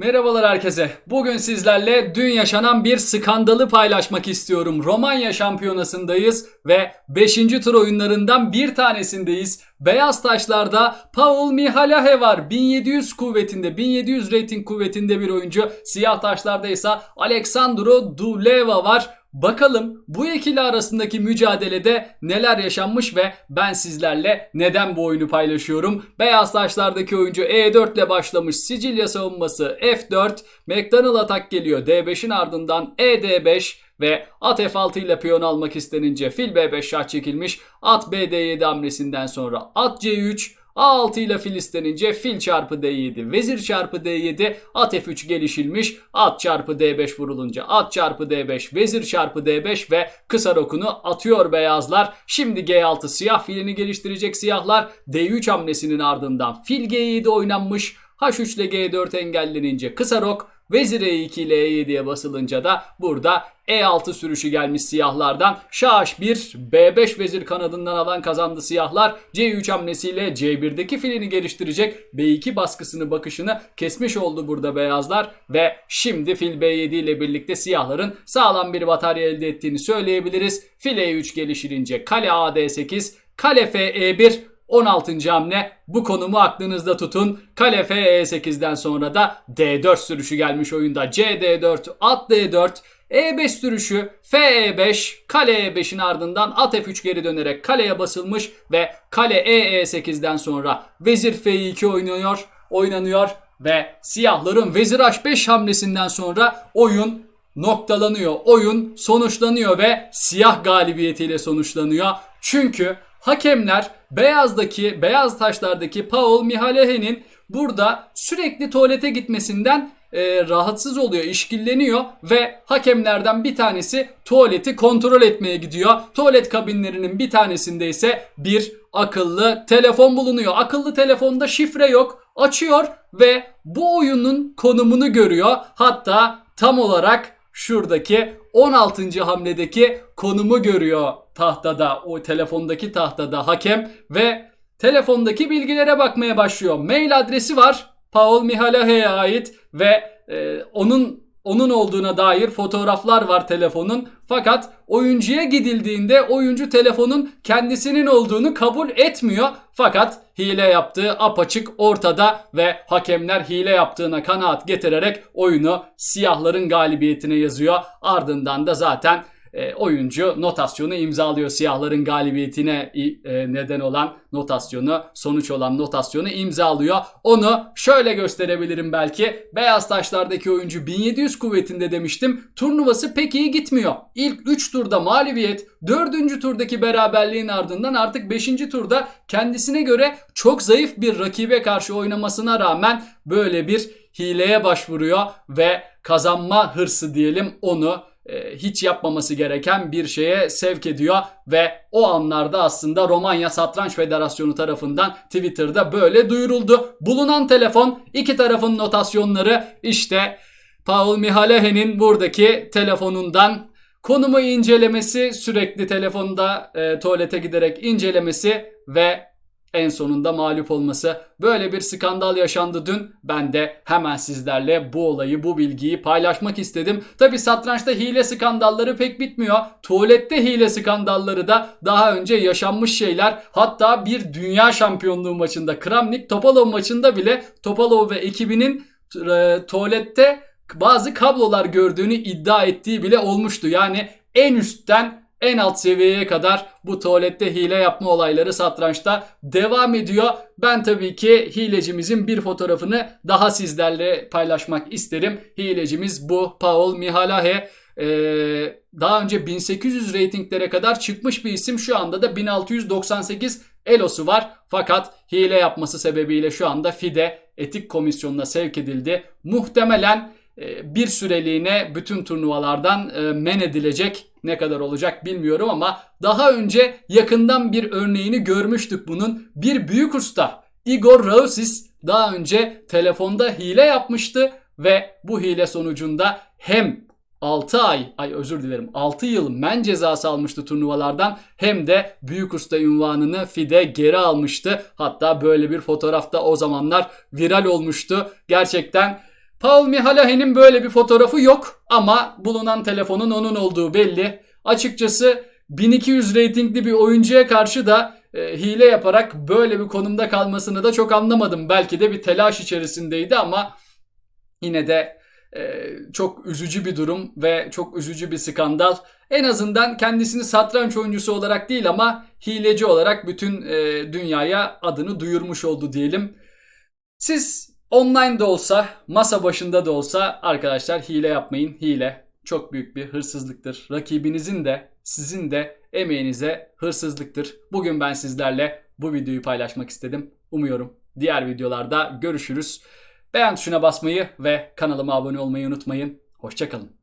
Merhabalar herkese. Bugün sizlerle dün yaşanan bir skandalı paylaşmak istiyorum. Romanya şampiyonasındayız ve 5. tur oyunlarından bir tanesindeyiz. Beyaz taşlarda Paul Mihalahe var. 1700 kuvvetinde, 1700 rating kuvvetinde bir oyuncu. Siyah taşlarda ise Alexandro Duleva var. Bakalım bu ikili arasındaki mücadelede neler yaşanmış ve ben sizlerle neden bu oyunu paylaşıyorum. Beyaz taşlardaki oyuncu E4 ile başlamış Sicilya savunması F4, McDonald atak geliyor D5'in ardından E ED5 ve at F6 ile piyon almak istenince fil B5 şah çekilmiş. At BD7 hamlesinden sonra at C3, A6 ile fil istenince fil çarpı D7, vezir çarpı D7, at F3 gelişilmiş. At çarpı D5 vurulunca at çarpı D5, vezir çarpı D5 ve kısa rokunu atıyor beyazlar. Şimdi G6 siyah filini geliştirecek siyahlar. D3 hamlesinin ardından fil G7 oynanmış. H3 ile G4 engellenince kısa rok, vezir E2 ile E7'ye basılınca da burada E6 sürüşü gelmiş siyahlardan. Şah H1, B5 vezir kanadından alan kazandı siyahlar. C3 hamlesiyle C1'deki filini geliştirecek. B2 baskısını bakışını kesmiş oldu burada beyazlar. Ve şimdi fil B7 ile birlikte siyahların sağlam bir batarya elde ettiğini söyleyebiliriz. Fil E3 gelişilince kale AD8, kale F-E1 16. hamle bu konumu aklınızda tutun. Kale F E8'den sonra da D4 sürüşü gelmiş oyunda. CD4, at D4, E5 sürüşü, F E5, kale E5'in ardından at F3 geri dönerek kaleye basılmış ve kale E E8'den sonra vezir F2 oynuyor, oynanıyor ve siyahların vezir H5 hamlesinden sonra oyun noktalanıyor. Oyun sonuçlanıyor ve siyah galibiyetiyle sonuçlanıyor. Çünkü hakemler beyazdaki beyaz taşlardaki Paul Mihalehe'nin burada sürekli tuvalete gitmesinden e, rahatsız oluyor, işkilleniyor ve hakemlerden bir tanesi tuvaleti kontrol etmeye gidiyor. Tuvalet kabinlerinin bir tanesinde ise bir akıllı telefon bulunuyor. Akıllı telefonda şifre yok. Açıyor ve bu oyunun konumunu görüyor. Hatta tam olarak şuradaki 16. hamledeki konumu görüyor tahtada, o telefondaki tahtada hakem ve telefondaki bilgilere bakmaya başlıyor. Mail adresi var. Paul Mihalahe'ye ait ve e, onun onun olduğuna dair fotoğraflar var telefonun. Fakat oyuncuya gidildiğinde oyuncu telefonun kendisinin olduğunu kabul etmiyor. Fakat hile yaptığı apaçık ortada ve hakemler hile yaptığına kanaat getirerek oyunu siyahların galibiyetine yazıyor. Ardından da zaten e, oyuncu notasyonu imzalıyor. Siyahların galibiyetine e, neden olan notasyonu, sonuç olan notasyonu imzalıyor. Onu şöyle gösterebilirim belki. Beyaz taşlardaki oyuncu 1700 kuvvetinde demiştim. Turnuvası pek iyi gitmiyor. İlk 3 turda mağlubiyet, 4. turdaki beraberliğin ardından artık 5. turda kendisine göre çok zayıf bir rakibe karşı oynamasına rağmen böyle bir hileye başvuruyor ve kazanma hırsı diyelim onu hiç yapmaması gereken bir şeye sevk ediyor ve o anlarda aslında Romanya Satranç Federasyonu tarafından Twitter'da böyle duyuruldu. Bulunan telefon iki tarafın notasyonları işte Paul Mihalehe'nin buradaki telefonundan konumu incelemesi sürekli telefonda e, tuvalete giderek incelemesi ve en sonunda mağlup olması. Böyle bir skandal yaşandı dün. Ben de hemen sizlerle bu olayı, bu bilgiyi paylaşmak istedim. Tabi satrançta hile skandalları pek bitmiyor. Tuvalette hile skandalları da daha önce yaşanmış şeyler. Hatta bir dünya şampiyonluğu maçında, Kramnik Topalov maçında bile Topalov ve ekibinin e, tuvalette bazı kablolar gördüğünü iddia ettiği bile olmuştu. Yani en üstten en alt seviyeye kadar bu tuvalette hile yapma olayları satrançta devam ediyor. Ben tabii ki hilecimizin bir fotoğrafını daha sizlerle paylaşmak isterim. Hilecimiz bu Paul Mihalahe. Ee, daha önce 1800 reytinglere kadar çıkmış bir isim. Şu anda da 1698 elosu var. Fakat hile yapması sebebiyle şu anda FIDE etik komisyonuna sevk edildi. Muhtemelen e, bir süreliğine bütün turnuvalardan e, men edilecek. Ne kadar olacak bilmiyorum ama daha önce yakından bir örneğini görmüştük bunun. Bir büyük usta Igor Rausis daha önce telefonda hile yapmıştı ve bu hile sonucunda hem 6 ay, ay özür dilerim 6 yıl men cezası almıştı turnuvalardan hem de büyük usta ünvanını FIDE geri almıştı. Hatta böyle bir fotoğrafta o zamanlar viral olmuştu. Gerçekten Paul Mihalahe'nin böyle bir fotoğrafı yok ama bulunan telefonun onun olduğu belli. Açıkçası 1200 reytingli bir oyuncuya karşı da e, hile yaparak böyle bir konumda kalmasını da çok anlamadım. Belki de bir telaş içerisindeydi ama yine de e, çok üzücü bir durum ve çok üzücü bir skandal. En azından kendisini satranç oyuncusu olarak değil ama hileci olarak bütün e, dünyaya adını duyurmuş oldu diyelim. Siz online de olsa, masa başında da olsa arkadaşlar hile yapmayın. Hile çok büyük bir hırsızlıktır. Rakibinizin de sizin de emeğinize hırsızlıktır. Bugün ben sizlerle bu videoyu paylaşmak istedim. Umuyorum diğer videolarda görüşürüz. Beğen tuşuna basmayı ve kanalıma abone olmayı unutmayın. Hoşçakalın.